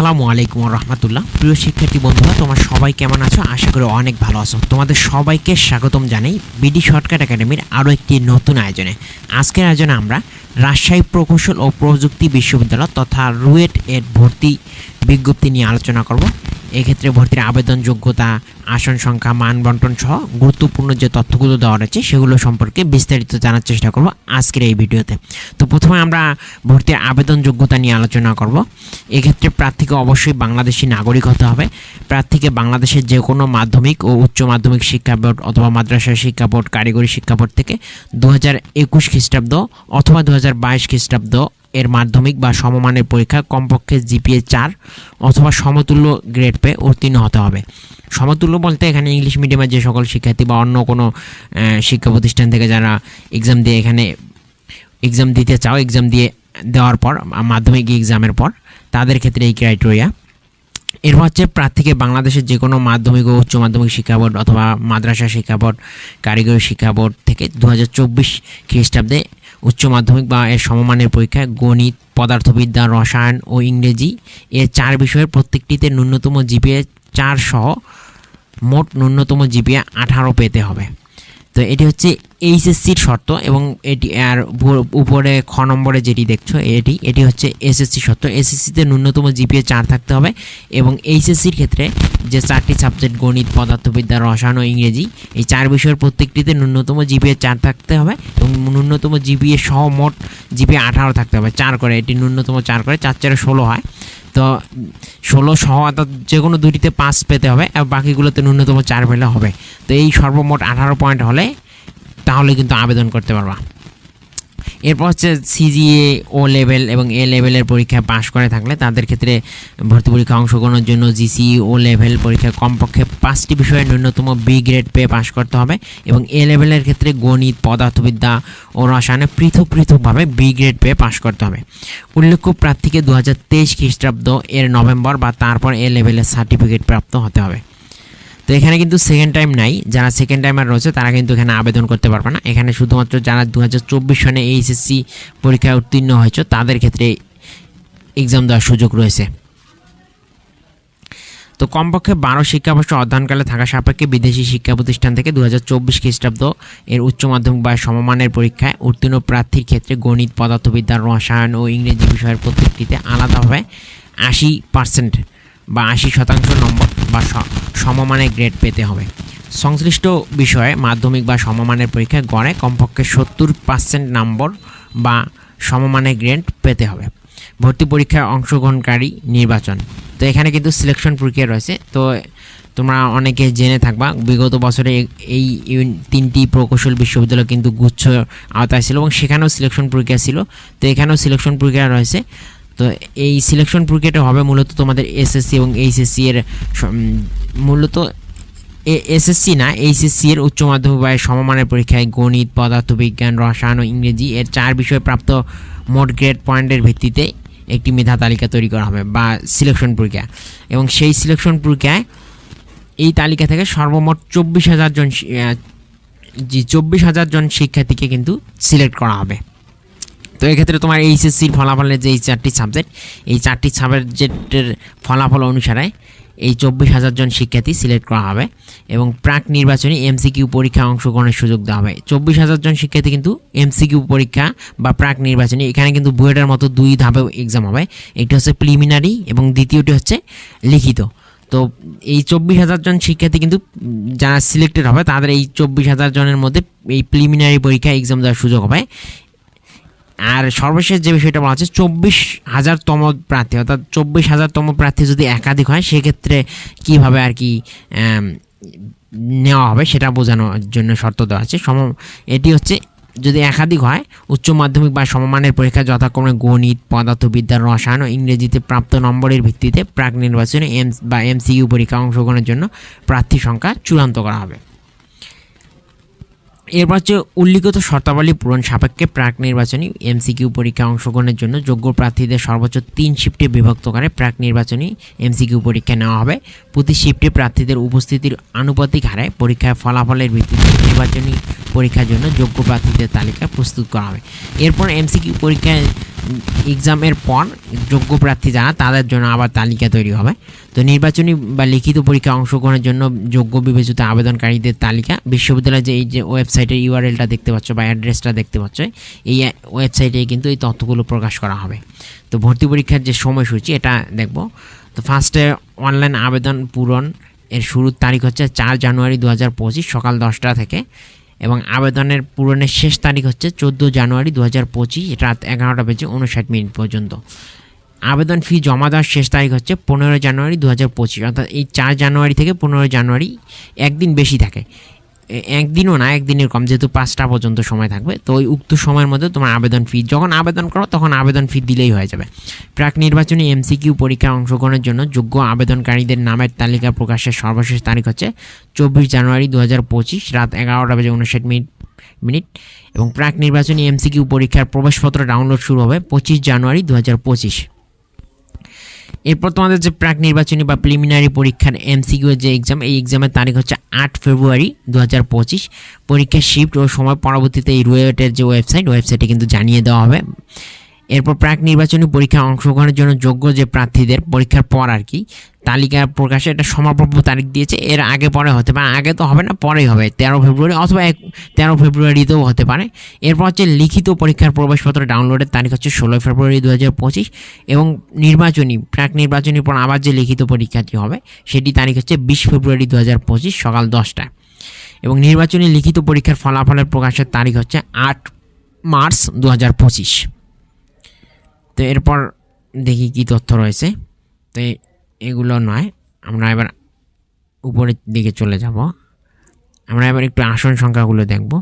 আসসালামু আলাইকুম রহমতুল্লাহ প্রিয় শিক্ষার্থী বন্ধুরা, তোমার সবাই কেমন আছো? আশা করি অনেক ভালো আছো। তোমাদের সবাইকে স্বাগতম জানাই বিডি শর্টকাট একাডেমির আরও একটি নতুন আয়োজনে। আজকের আয়োজনে আমরা রাজশাহী প্রকৌশল ও প্রযুক্তি বিশ্ববিদ্যালয় তথা রুয়েট এর ভর্তি বিজ্ঞপ্তি নিয়ে আলোচনা করব। এক্ষেত্রে ভর্তির আবেদন যোগ্যতা, আসন সংখ্যা, মান বন্টন সহ গুরুত্বপূর্ণ যে তথ্যগুলো দেওয়া রয়েছে, সেগুলো সম্পর্কে বিস্তারিত জানার চেষ্টা করব আজকের এই ভিডিওতে। তো প্রথমে আমরা ভর্তির আবেদন যোগ্যতা নিয়ে আলোচনা করব। এক্ষেত্রে প্রার্থীকে অবশ্যই বাংলাদেশি নাগরিক হতে হবে। প্রার্থীকে বাংলাদেশের যে কোনো মাধ্যমিক ও উচ্চ মাধ্যমিক শিক্ষা বোর্ড অথবা মাদ্রাসা শিক্ষা বোর্ড, কারিগরি শিক্ষা বোর্ড থেকে দু হাজার একুশ খ্রিস্টাব্দ অথবা দু হাজার বাইশ খ্রিস্টাব্দ এর মাধ্যমিক বা সমমানের পরীক্ষা কমপক্ষে জিপিএ চার অথবা সমতুল্য গ্রেড পেয়ে উত্তীর্ণ হতে হবে। সমতুল্য বলতে এখানে ইংলিশ মিডিয়ামের যে সকল শিক্ষার্থী বা অন্য কোনো শিক্ষা প্রতিষ্ঠান থেকে যারা এক্সাম দিয়ে এখানে এক্সাম দিতে চাও এক্সাম দিয়ে দেওয়ার পর, মাধ্যমিক এক্সামের পর, তাদের ক্ষেত্রে এই ক্রাইটেরিয়া এরপর হচ্ছে প্রার্থীকে বাংলাদেশের যে কোনো মাধ্যমিক ও উচ্চ মাধ্যমিক শিক্ষা বোর্ড অথবা মাদ্রাসা শিক্ষা বোর্ড, কারিগরি শিক্ষা বোর্ড থেকে দু হাজার চব্বিশ খ্রিস্টাব্দে উচ্চ মাধ্যমিক বা এর সমমানের পরীক্ষায় গণিত, পদার্থবিদ্যা, রসায়ন ও ইংরেজি এর চার বিষয়ের প্রত্যেকটিতে ন্যূনতম জিপিএ চার সহ মোট ন্যূনতম জিপিএ আঠারো পেতে হবে। তো এটি হচ্ছে এইচএসসির শর্ত এবং এটি আর উপর- খ নম্বরে যেটি দেখছ, এটি এটি হচ্ছে এসএসসি শর্ত। এসএসসিতে ন্যূনতম জিপিএ চার থাকতে হবে এবং এইচএসসির ক্ষেত্রে যে চারটি সাবজেক্ট, গণিত, পদার্থবিদ্যা, রসায়ন ও ইংরেজি, এই চার বিষয়ের প্রত্যেকটিতে ন্যূনতম জিপিএ চার থাকতে হবে এবং ন্যূনতম জিপিএ সহ মোট জিপিএ আঠারো থাকতে হবে, চার করে। এটি ন্যূনতম চার করে, চার চারে ষোলো হয়। তো ষোলো সহ অর্থাৎ যে কোনো দুটিতে পাঁচ পেতে হবে আর বাকিগুলোতে ন্যূনতম চার পেলে হবে। তো এই সর্বমোট আঠারো পয়েন্ট হলে তাহলে কিন্তু আবেদন করতে পারবা। এরপর হচ্ছে সিজিএ ও লেভেল এবং এ লেভেলের পরীক্ষায় পাশ করে থাকলে তাদের ক্ষেত্রে ভর্তি পরীক্ষা অংশগ্রহণের জন্য জিসি ও লেভেল পরীক্ষায় কমপক্ষে পাঁচটি বিষয়ে ন্যূনতম বি গ্রেড পেয়ে পাশ করতে হবে এবং এ লেভেলের ক্ষেত্রে গণিত, পদার্থবিদ্যা ও রসায়নে পৃথক পৃথকভাবে বি গ্রেড পেয়ে পাশ করতে হবে। উল্লেখ্য, প্রার্থীকে দু হাজার তেইশ খ্রিস্টাব্দ এর নভেম্বর বা তারপর এ লেভেলের সার্টিফিকেট প্রাপ্ত হতে হবে। তো এখানে কিন্তু সেকেন্ড টাইম নাই। যারা সেকেন্ড টাইমার রয়েছে, তারা কিন্তু এখানে আবেদন করতে পারবে না। এখানে শুধুমাত্র যারা দু হাজার চব্বিশ সনে এইচএসসি পরীক্ষায় উত্তীর্ণ হয়েছে, তাদের ক্ষেত্রে এক্সাম দেওয়ার সুযোগ রয়েছে। তো কমপক্ষে বারো শিক্ষাবর্ষ অধ্যয়নকালে থাকা সাপেক্ষে বিদেশি শিক্ষা প্রতিষ্ঠান থেকে দু হাজার চব্বিশ খ্রিস্টাব্দ এর উচ্চ মাধ্যমিক বা সমমানের পরীক্ষায় উত্তীর্ণ প্রার্থীর ক্ষেত্রে গণিত, পদার্থবিদ্যা, রসায়ন ও ইংরেজি বিষয়ের প্রত্যেকটিতে আলাদাভাবে আশি পার্সেন্ট বা আশি শতাংশ নম্বর বা সমমানের গ্রেড পেতে হবে। সংশ্লিষ্ট বিষয়ে মাধ্যমিক বা সমমানের পরীক্ষায় গড়ে কমপক্ষে সত্তর পার্সেন্ট নম্বর বা সমমানের গ্রেড পেতে হবে। ভর্তি পরীক্ষায় অংশগ্রহণকারী নির্বাচন। তো এখানে কিন্তু সিলেকশন প্রক্রিয়া রয়েছে। তো তোমরা অনেকে জেনে থাকবা, বিগত বছরে এই তিনটি প্রকৌশল বিশ্ববিদ্যালয় কিন্তু গুচ্ছ আওতায় ছিল এবং সেখানেও সিলেকশন প্রক্রিয়া ছিল। তো এখানেও সিলেকশন প্রক্রিয়া রয়েছে। তো এই সিলেকশন প্রক্রিয়াটা হবে মূলত তোমাদের এসএসসি এবং এইচএসসি এর মূলত এসএসসি না এইচএসসি এর উচ্চ মাধ্যমিক বা সমমানের পরীক্ষায় গণিত, পদার্থবিজ্ঞান, রসায়ন ও ইংরেজি এর চার বিষয়ে প্রাপ্ত মোট গ্রেড পয়েন্টের ভিত্তিতে একটি মেধা তালিকা তৈরি করা হবে বা সিলেকশন প্রক্রিয়া। এবং সেই সিলেকশন প্রক্রিয়ায় এই তালিকা থেকে সর্বমোট চব্বিশ হাজার জন জি, চব্বিশ হাজার জন শিক্ষার্থীকে কিন্তু সিলেক্ট করা হবে। তো এক্ষেত্রে তোমার এইচএসসির ফলাফলের যে এই চারটি সাবজেক্ট এই চারটি সাবজেক্টের ফলাফল অনুসারে এই চব্বিশ হাজার জন শিক্ষার্থী সিলেক্ট করা হবে এবং প্রাক নির্বাচনী এমসিকিউ পরীক্ষা অংশগ্রহণের সুযোগ দেওয়া হবে। চব্বিশ হাজার জন শিক্ষার্থী কিন্তু এমসিকিউ পরীক্ষা বা প্রাক নির্বাচনী, এখানে কিন্তু বুয়েটের মতো দুই ধাপে এক্সাম হবে। একটি হচ্ছে প্রিলিমিনারি এবং দ্বিতীয়টি হচ্ছে লিখিত। তো এই চব্বিশ হাজার জন শিক্ষার্থী কিন্তু যারা সিলেক্টেড হবে, তাদের এই চব্বিশ হাজার জনের মধ্যে এই প্রিলিমিনারি পরীক্ষা এক্সাম দেওয়ার সুযোগ হবে। আর সর্বশেষ যে বিষয়টা বলা হচ্ছে, চব্বিশ হাজারতম প্রার্থী, অর্থাৎ চব্বিশ হাজারতম প্রার্থী যদি একাধিক হয়, সেক্ষেত্রে কীভাবে আর কি নেওয়া হবে সেটা বোঝানোর জন্য শর্ত দেওয়া আছে সম, এটি হচ্ছে যদি একাধিক হয়, উচ্চ মাধ্যমিক বা সমমানের পরীক্ষা যথাক্রমে গণিত, পদার্থবিদ্যা, রসায়ন ও ইংরেজিতে প্রাপ্ত নম্বরের ভিত্তিতে প্রাক নির্বাচনে এম, বা এমসিইউ পরীক্ষা অংশগ্রহণের জন্য প্রার্থী সংখ্যা চূড়ান্ত করা হবে। এরপর হচ্ছে উল্লিখিত শর্তাবলী পূরণ সাপেক্ষে প্রাক নির্বাচনী এমসিকিউ পরীক্ষা অংশগ্রহণের জন্য যোগ্য প্রার্থীদের সর্বোচ্চ তিন শিফটে বিভক্ত করে প্রাক নির্বাচনী এমসিকিউ পরীক্ষা নেওয়া হবে। প্রতি শিফটে প্রার্থীদের উপস্থিতির আনুপাতিক হারে পরীক্ষার ফলাফলের ভিত্তিতে নির্বাচনী পরীক্ষার জন্য যোগ্য প্রার্থীদের তালিকা প্রস্তুত করা হবে। এরপর এমসিকিউ পরীক্ষায় এক্সামের পর যোগ্য প্রার্থী যারা, তাদের জন্য আবার তালিকা তৈরি হবে। তো নির্বাচনী বা লিখিত পরীক্ষা অংশগ্রহণের জন্য যোগ্য বিবেচিত আবেদনকারীদের তালিকা। বিশ্ববিদ্যালয়ের যে এই যে ওয়েবসাইটের ইউআরএলটা দেখতে পাচ্ছ বা অ্যাড্রেসটা দেখতে পাচ্ছ, এই ওয়েবসাইটে কিন্তু এই তথ্যগুলো প্রকাশ করা হবে। তো ভর্তি পরীক্ষার যে সময়সূচি, এটা দেখব। তো ফার্স্টে অনলাইন আবেদন পূরণ এর শুরুর তারিখ হচ্ছে চার জানুয়ারি দু হাজার পঁচিশ সকাল দশটা থেকে এবং আবেদনের পূরণের শেষ তারিখ হচ্ছে চোদ্দ জানুয়ারি দু হাজার পঁচিশ রাত এগারোটা বেজে উনষাট মিনিট পর্যন্ত। আবেদন ফি জমা দেওয়ার শেষ তারিখ হচ্ছে পনেরো জানুয়ারি দু হাজার পঁচিশ। অর্থাৎ এই চার জানুয়ারি থেকে পনেরো জানুয়ারি একদিন বেশি থাকে। একদিনও না, একদিনের কম, যেহেতু পাঁচটা পর্যন্ত সময় থাকবে। তো ওই উক্ত সময়ের মধ্যে তোমার আবেদন ফি যখন আবেদন করো তখন আবেদন ফি দিলেই হয়ে যাবে। প্রাক নির্বাচনী এমসিকিউ পরীক্ষায় অংশগ্রহণের জন্য যোগ্য আবেদনকারীদের নামের তালিকা প্রকাশের সর্বশেষ তারিখ হচ্ছে চব্বিশ জানুয়ারি দু হাজার পঁচিশ, রাত এগারোটা বেজে উনষাট মিনিট মিনিট। এবং প্রাক নির্বাচনী এমসিকিউ পরীক্ষার প্রবেশপত্র ডাউনলোড শুরু হবে পঁচিশ জানুয়ারি দু হাজার পঁচিশ। এরপর তোমাদের যে প্রাক নির্বাচনী বা প্রিলিমিনারি পরীক্ষার এমসিকিউ যে এক্সাম এই এক্সামের তারিখ হচ্ছে আট ফেব্রুয়ারি দু হাজার পঁচিশ। পরীক্ষার শিফট ও সময় পরবর্তীতে এই রুয়েটের যে ওয়েবসাইট ওয়েবসাইটে কিন্তু জানিয়ে দেওয়া হবে। এরপর প্রাক নির্বাচনী পরীক্ষায় অংশগ্রহণের জন্য যোগ্য যে প্রার্থীদের, পরীক্ষার পর আর কি তালিকা প্রকাশে একটা সমাপ্রভ্য তারিখ দিয়েছে। এর আগে পরে হতে পারে। আগে তো হবে না, পরেই হবে। তেরো ফেব্রুয়ারি অথবা এক তেরো ফেব্রুয়ারিতেও হতে পারে। এরপর হচ্ছে লিখিত পরীক্ষার প্রবেশপত্র ডাউনলোডের তারিখ হচ্ছে ষোলোই ফেব্রুয়ারি দু হাজার পঁচিশ এবং নির্বাচনী, প্রাক নির্বাচনীর পর আবার যে লিখিত পরীক্ষাটি হবে সেটি তারিখ হচ্ছে বিশ ফেব্রুয়ারি দু হাজার পঁচিশ সকাল দশটায়। এবং নির্বাচনী লিখিত পরীক্ষার ফলাফলের প্রকাশের তারিখ হচ্ছে আট মার্চ দু হাজার পঁচিশ। তো এরপর দেখি কি তথ্য রয়েছে। তো এগুলো নয়। আমরা এবার উপরের দিকে চলে যাব। আমরা এবার একটু আসন সংখ্যাগুলো দেখব।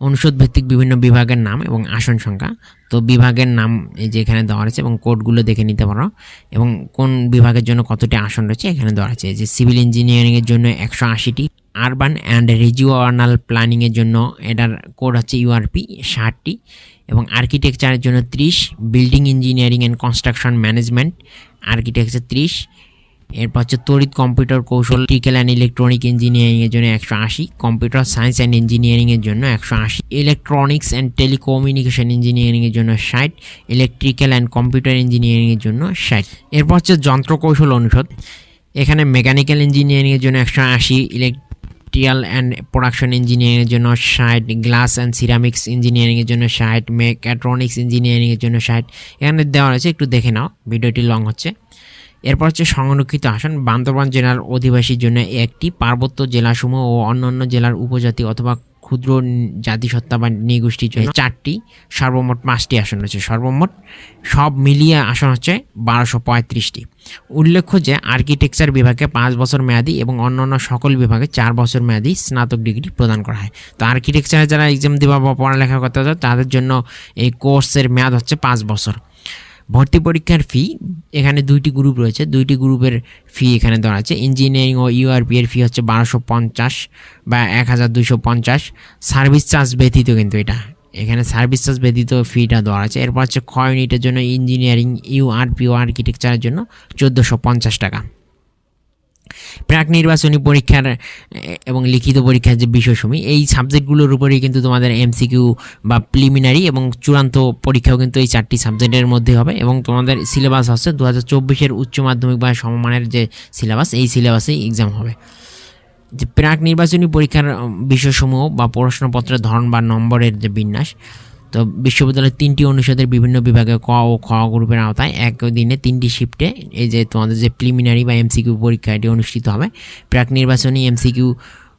অনুষদ ভিত্তিক বিভিন্ন বিভাগের নাম এবং আসন সংখ্যা। তো বিভাগের নাম এই যে এখানে দেওয়া রয়েছে এবং কোডগুলো দেখে নিতে পারো। এবং কোন বিভাগের জন্য কতটি আসন রয়েছে এখানে দেওয়া আছে যে সিভিল ইঞ্জিনিয়ারিংয়ের জন্য একশো আশিটি আরবান অ্যান্ড রিজিওনাল প্ল্যানিংয়ের জন্য এটার কোড হচ্ছে ইউআরপি ষাটটি এবং আর্কিটেকচারের জন্য ত্রিশ building engineering and construction management architecture ত্রিশ, এরপর হচ্ছে তড়িৎ কম্পিউটার কৌশল ইলেকট্রিক্যাল অ্যান্ড ইলেকট্রনিক ইঞ্জিনিয়ারিংয়ের জন্য একশো আশি কম্পিউটার সায়েন্স অ্যান্ড ইঞ্জিনিয়ারিংয়ের জন্য একশো আশি ইলেকট্রনিক্স অ্যান্ড টেলিকমিউনিকেশন ইঞ্জিনিয়ারিংয়ের জন্য ষাট ইলেকট্রিক্যাল অ্যান্ড কম্পিউটার ইঞ্জিনিয়ারিংয়ের জন্য ষাট। এরপর হচ্ছে যন্ত্র কৌশল অনুষদ, এখানে মেকানিক্যাল ইঞ্জিনিয়ারিংয়ের জন্য একশো আশি ইলেকট্রিক্যাল অ্যান্ড প্রোডাকশন ইঞ্জিনিয়ারিংয়ের জন্য ষাট গ্লাস অ্যান্ড সিরামিক্স ইঞ্জিনিয়ারিংয়ের জন্য ষাট মেকাট্রনিক্স ইঞ্জিনিয়ারিংয়ের জন্য ষাট এখানে দেওয়া রয়েছে, একটু দেখে নাও, ভিডিওটি লং হচ্ছে। এরপর হচ্ছে সংরক্ষিত আসন, বান্দরবান জেলার অধিবাসীর জন্য একটি পার্বত্য জেলাসমূহ ও অন্যান্য জেলার উপজাতি অথবা ক্ষুদ্র জাতিসত্তা বা নৃগোষ্ঠীর জন্য চারটি, সর্বমোট পাঁচটি আসন রয়েছে। সর্বমোট সব মিলিয়ে আসন হচ্ছে বারোশো পঁয়ত্রিশটি। উল্লেখ্য যে আর্কিটেকচার বিভাগে পাঁচ বছর মেয়াদি এবং অন্যান্য সকল বিভাগে চার বছর মেয়াদি স্নাতক ডিগ্রি প্রদান করা হয়। তো আর্কিটেকচারে যারা এক্সাম দেওয়া বা পড়ালেখা করতে তাদের জন্য এই কোর্সের মেয়াদ হচ্ছে পাঁচ বছর। ভর্তি পরীক্ষার ফি এখানে দুইটি গ্রুপ রয়েছে। দুইটি গ্রুপের ফি এখানে দেওয়া আছে। ইঞ্জিনিয়ারিং ও ইউআরপি এর ফি হচ্ছে বারোশো পঞ্চাশ বা এক হাজার দুইশো পঞ্চাশ। সার্ভিস চার্জ ব্যতীত কিন্তু এটা। এখানে সার্ভিস চার্জ ব্যতীত ফিটা দেওয়া আছে। এরপর হচ্ছে খ ইউনিটের জন্য ইঞ্জিনিয়ারিং ইউআরপি ও আর্কিটেকচারের জন্য চোদ্দোশো পঞ্চাশ টাকা। প্রাক নির্বাচনী পরীক্ষার এবং লিখিত পরীক্ষার যে বিষয়সমূহ, এই সাবজেক্টগুলোর উপরেই কিন্তু তোমাদের এমসিকিউ বা প্রিলিমিনারি এবং চূড়ান্ত পরীক্ষাও কিন্তু এই চারটি সাবজেক্টের মধ্যে হবে। এবং তোমাদের সিলেবাস হচ্ছে দু হাজার চব্বিশের উচ্চ মাধ্যমিক বা সমমানের যে সিলেবাস এই সিলেবাসেই এক্সাম হবে। যে প্রাক নির্বাচনী পরীক্ষার বিষয়সমূহ বা প্রশ্নপত্রের ধরন বা নম্বরের যে বিন্যাস তো বিশ্ববিদ্যালয়ের তিনটি অনুষদের বিভিন্ন বিভাগে ক ও খ গ্রুপের আওতায় এক দিনে তিনটি শিফটে এই যে তোমাদের যে প্রিলিমিনারি বা এমসিকিউ পরীক্ষা এটি অনুষ্ঠিত হবে। প্রাক নির্বাচনী এমসিকিউ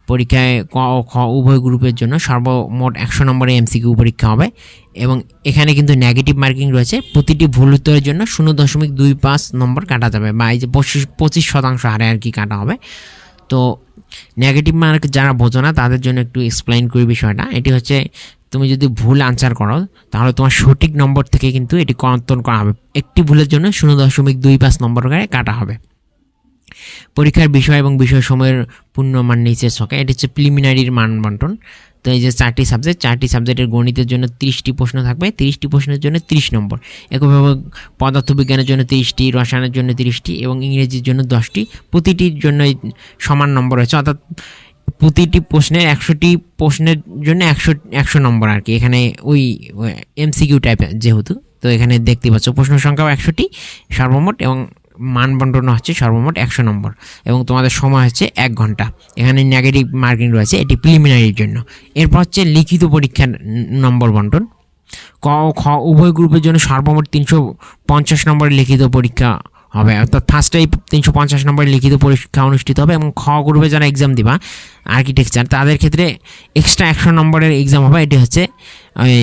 পরীক্ষায় ক ও খ উভয় গ্রুপের জন্য সর্বমোট একশো নম্বরের এমসিকিউ পরীক্ষা হবে এবং এখানে কিন্তু নেগেটিভ মার্কিং রয়েছে। প্রতিটি ভুল উত্তরের জন্য শূন্য দশমিক দুই পাঁচ নম্বর কাটা যাবে বা এই যে পঁচিশ পঁচিশ শতাংশ হারে আর কি কাটা হবে। তো নেগেটিভ মার্ক যারা বোঝো না তাদের জন্য একটু এক্সপ্লেইন করি বিষয়টা। এটি হচ্ছে তুমি যদি ভুল আনসার করো, তাহলে তোমার সঠিক নম্বর থেকে কিন্তু এটি কর্তন করা হবে। একটি ভুলের জন্য শূন্য দশমিক দুই পাঁচ নম্বর করে কাটা হবে। পরীক্ষার বিষয় এবং বিষয় সময়ের পূর্ণমান নিচের ছকে, এটি হচ্ছে প্রিলিমিনারির মান বন্টন। তো এই যে চারটি সাবজেক্ট চারটি সাবজেক্টের গণিতের জন্য তিরিশটি প্রশ্ন থাকবে, তিরিশটি প্রশ্নের জন্য তিরিশ নম্বর একইভাবে পদার্থবিজ্ঞানের জন্য তিরিশটি, রসায়নের জন্য তিরিশটি এবং ইংরেজির জন্য দশটি, প্রতিটির জন্য সমান নম্বর রয়েছে। অর্থাৎ প্রতিটি প্রশ্নের একশোটি প্রশ্নের জন্য একশো একশো নম্বর আর কি। এখানে ওই এমসিকিউ টাইপের যেহেতু। তো এখানে দেখতে পাচ্ছ প্রশ্ন সংখ্যাও একশোটি, সর্বমোট এবং মান বন্টন হচ্ছে সর্বমোট একশো নম্বর। এবং তোমাদের সময় হচ্ছে এক ঘণ্টা। এখানে নেগেটিভ মার্কিং রয়েছে, এটি প্রিলিমিনারির জন্য। এরপর হচ্ছে লিখিত পরীক্ষার নম্বর বন্টন। ক খ, উভয় গ্রুপের জন্য সর্বমোট তিনশো পঞ্চাশ নম্বরের লিখিত পরীক্ষা হবে। অর্থাৎ ফার্স্টেই তিনশো পঞ্চাশ নম্বরের লিখিত পরীক্ষা অনুষ্ঠিত হবে এবং খ গ্রুপে যারা এক্সাম দিবা আর্কিটেকচার তাদের ক্ষেত্রে এক্সট্রা একশো নম্বরের এক্সাম হবে। এটি হচ্ছে ওই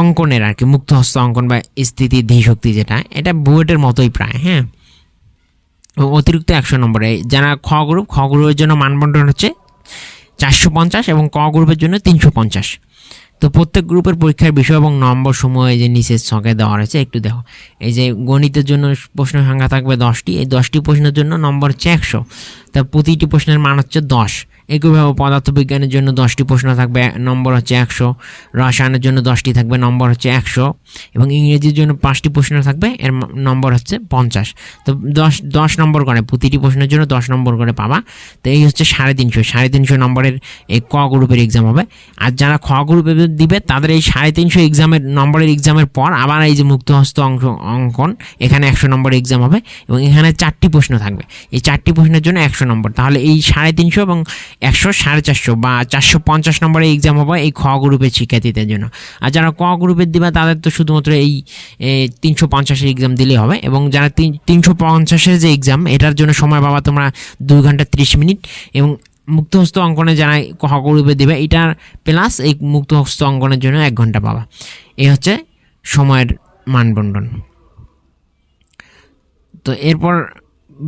অঙ্কনের আর কি মুক্ত হস্ত অঙ্কন বা স্থিতি, ধীশক্তি যেটা, এটা বুয়েটের মতোই প্রায় হ্যাঁ? অতিরিক্ত একশো নম্বরে। যারা খ গ্রুপ, খ গ্রুপের জন্য মানবন্টন হচ্ছে চারশো পঞ্চাশ এবং ক গ্রুপের জন্য তিনশো পঞ্চাশ। তো প্রত্যেক গ্রুপের পরীক্ষার বিষয় এবং নম্বর সময় যে নিচের ছকে দেওয়া রয়েছে, একটু দেখো। এই যে গণিতের জন্য প্রশ্ন সংখ্যা থাকবে দশটি, এই দশটি প্রশ্নের জন্য নম্বর হচ্ছে একশো। তা প্রতিটি প্রশ্নের মান হচ্ছে দশ। একইভাবে পদার্থবিজ্ঞানের জন্য দশটি প্রশ্ন থাকবে, নম্বর হচ্ছে একশো, রসায়নের জন্য দশটি থাকবে, নম্বর হচ্ছে একশো, এবং ইংরেজির জন্য পাঁচটি প্রশ্ন থাকবে, এর নম্বর হচ্ছে পঞ্চাশ। তো দশ দশ নম্বর করে প্রতিটি প্রশ্নের জন্য দশ নম্বর করে পাবা। তো এই হচ্ছে সাড়ে তিনশো সাড়ে তিনশো নম্বরের এই ক গ্রুপের এক্সাম হবে। আর যারা খ গ্রুপে দিবে, তাদের এই সাড়ে তিনশো এক্সামের নম্বরের এক্সামের পর আবার এই যে মুক্তহস্ত অংশ, অঙ্কন, এখানে একশো নম্বরের এক্সাম হবে, এবং এখানে চারটি প্রশ্ন থাকবে। এই চারটি প্রশ্নের জন্য একশো নম্বর। তাহলে এই সাড়ে তিনশো এবং একশো, সাড়ে চারশো বা চারশো পঞ্চাশ নম্বরের এক্সাম হবে এই খ গ্রুপের শিক্ষার্থীদের জন্য। আর যারা ক গ্রুপের দিবে, তাদের তো শুধুমাত্র এই তিনশো পঞ্চাশের এক্সাম দিলেই হবে এবং যারা তিন, তিনশো পঞ্চাশের যে এক্সাম এটার জন্য সময় পাবা তোমরা দুই ঘণ্টা ত্রিশ মিনিট এবং মুক্তহস্ত অঙ্কনে যারা ক গ্রুপে দেবে, এটার প্লাস এই মুক্তহস্ত অঙ্কনের জন্য এক ঘণ্টা পাবা। এই হচ্ছে সময়ের মানবন্টন তো এরপর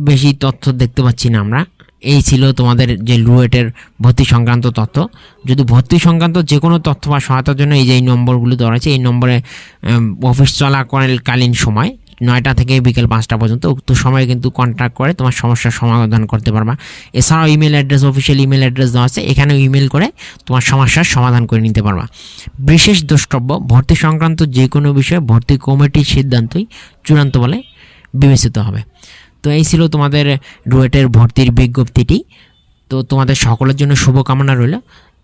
বেশি তথ্য দেখতে পাচ্ছি না আমরা। এই ছিল তোমাদের যে রুয়েটের ভর্তি সংক্রান্ত তথ্য। যদি ভর্তি সংক্রান্ত যে কোনো তথ্য বা সহায়তার জন্য এই যে এই নম্বরগুলি দেওয়া আছে এই নম্বরে অফিস চলাকালীন সময়, নয়টা থেকে বিকেল পাঁচটা পর্যন্ত উক্ত সময়ে কিন্তু কন্ট্যাক্ট করে তোমার সমস্যার সমাধান করতে পারবা। এছাড়াও email address official email address দেওয়া আছে এখানে ইমেল করে তোমার সমস্যার সমাধান করে নিতে পারবা। বিশেষ দ্রষ্টব্য, ভর্তি সংক্রান্ত যে কোনো বিষয়ে ভর্তি কমিটির সিদ্ধান্তই চূড়ান্ত বলে বিবেচিত হবে। তো এই ছিল তোমাদের ডুয়েটের ভর্তির বিজ্ঞপ্তিটি। তো তোমাদের সকলের জন্য শুভকামনা রইল।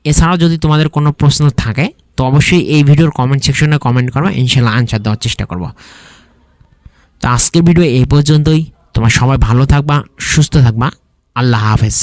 এছাড়াও যদি তোমাদের কোনো প্রশ্ন থাকে, তো অবশ্যই এই ভিডিওর কমেন্ট সেকশনে কমেন্ট করব ইনশাল্লাহ আনসার দেওয়ার চেষ্টা করব। তো আজকের ভিডিও এই পর্যন্তই। তোমার সবাই ভালো থাকবা, সুস্থ থাকবা। আল্লাহ হাফেজ।